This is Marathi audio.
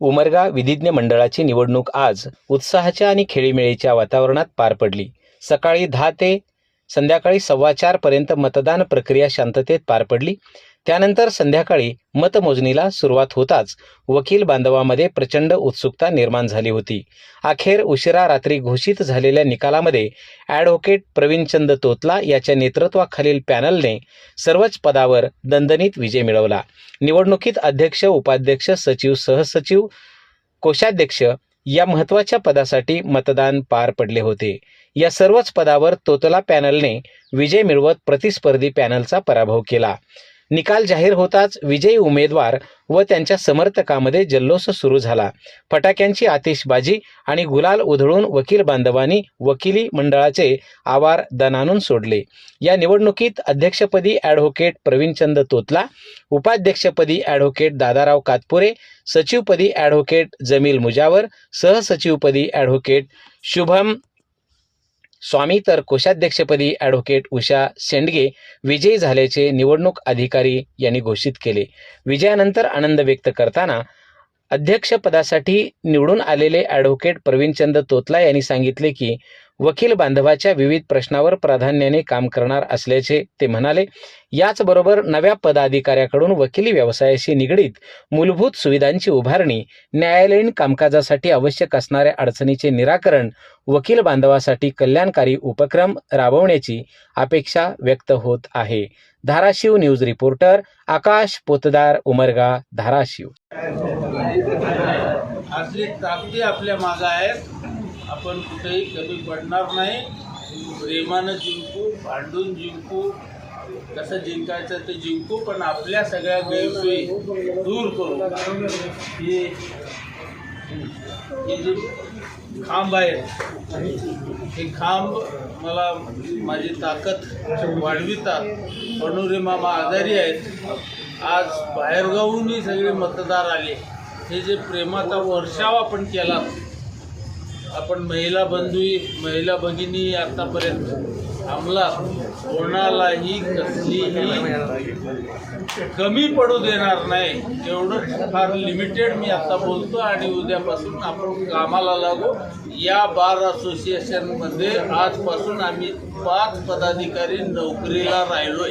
उमरगा विधिज्ञ मंडळाची निवडणूक आज उत्साहाच्या आणि खेळीमेळीच्या वातावरणात पार पडली. सकाळी दहा ते संध्याकाळी सव्वा चारपर्यंत मतदान प्रक्रिया शांततेत पार पडली. त्यानंतर संध्याकाळी मतमोजणीला सुरुवात होताच वकील बांधवामध्ये प्रचंड उत्सुकता निर्माण झाली होती. अखेर उशिरा रात्री घोषित झालेल्या निकालामध्ये ॲडव्होकेट प्रवीणचंद तोतला याच्या नेतृत्वाखालील पॅनलने सर्वच पदावर दणदणीत विजय मिळवला. निवडणुकीत अध्यक्ष उपाध्यक्ष सचिव सहसचिव कोषाध्यक्ष या महत्त्वाच्या पदासाठी मतदान पार पडले होते. या सर्वच पदावर तोतला पॅनलने विजय मिळवत प्रतिस्पर्धी पॅनलचा पराभव केला. निकाल जाहीर होताच विजयी उमेदवार व त्यांच्या समर्थकामध्ये जल्लोष सुरू झाला. फटाक्यांची आतिषबाजी आणि गुलाल उधळून वकील बांधवांनी वकिली मंडळाचे आवार दणानून सोडले. या निवडणुकीत अध्यक्षपदी ॲडव्होकेट प्रवीणचंद तोतला उपाध्यक्षपदी ॲडव्होकेट दादाराव कातपुरे सचिवपदी ॲडव्होकेट जमील मुजावर सहसचिवपदी ॲडव्होकेट शुभम स्वामी तर कोषाध्यक्षपदी ॲडव्होकेट उषा शेंडगे विजयी झाल्याचे निवडणूक अधिकारी यांनी घोषित केले. विजयानंतर आनंद व्यक्त करताना अध्यक्षपदासाठी निवडून आलेले ॲडव्होकेट प्रवीणचंद तोतला यांनी सांगितले की वकील बांधवाच्या विविध प्रश्नावर प्राधान्याने काम करणार असल्याचे ते म्हणाले. याचबरोबर नव्या पदाधिकाऱ्याकडून वकिली व्यवसायाशी निगडीत मूलभूत सुविधांची उभारणी न्यायालयीन कामकाजासाठी आवश्यक असणाऱ्या अडचणीचे निराकरण वकील बांधवासाठी कल्याणकारी उपक्रम राबवण्याची अपेक्षा व्यक्त होत आहे. Dharashiv news reporter Akash Potdar Umarga Dharashiv. असली ताकदी आपल्या मागं आहेत. आपण कुठेही कमी पडणार नाही. प्रेमानं जिंकू भांडून जिंकू कसं जिंकायचं ते जिंकू पण आपल्या सगळ्या गैरसोयी दूर करू. हे हे जे खांब आहेत हे खांब मला माझी ताकद वाढवितात पणुरे मामा आजारी आहेत. आज बाहेरगावूनही सगळे मतदार आले. हे जे प्रेमाचा वर्षाव आपण केला आपण महिला बंधू महिला भगिनी आतापर्यंत आम्हाला कोणालाही कसलीही कमी पडू देणार नाही. एवढं फार लिमिटेड मी आता बोलतो आणि उद्यापासून आपण कामाला लागू. या बार असोसिएशनमध्ये आजपासून आम्ही पाच पदाधिकारी नोकरीला राहिलोय.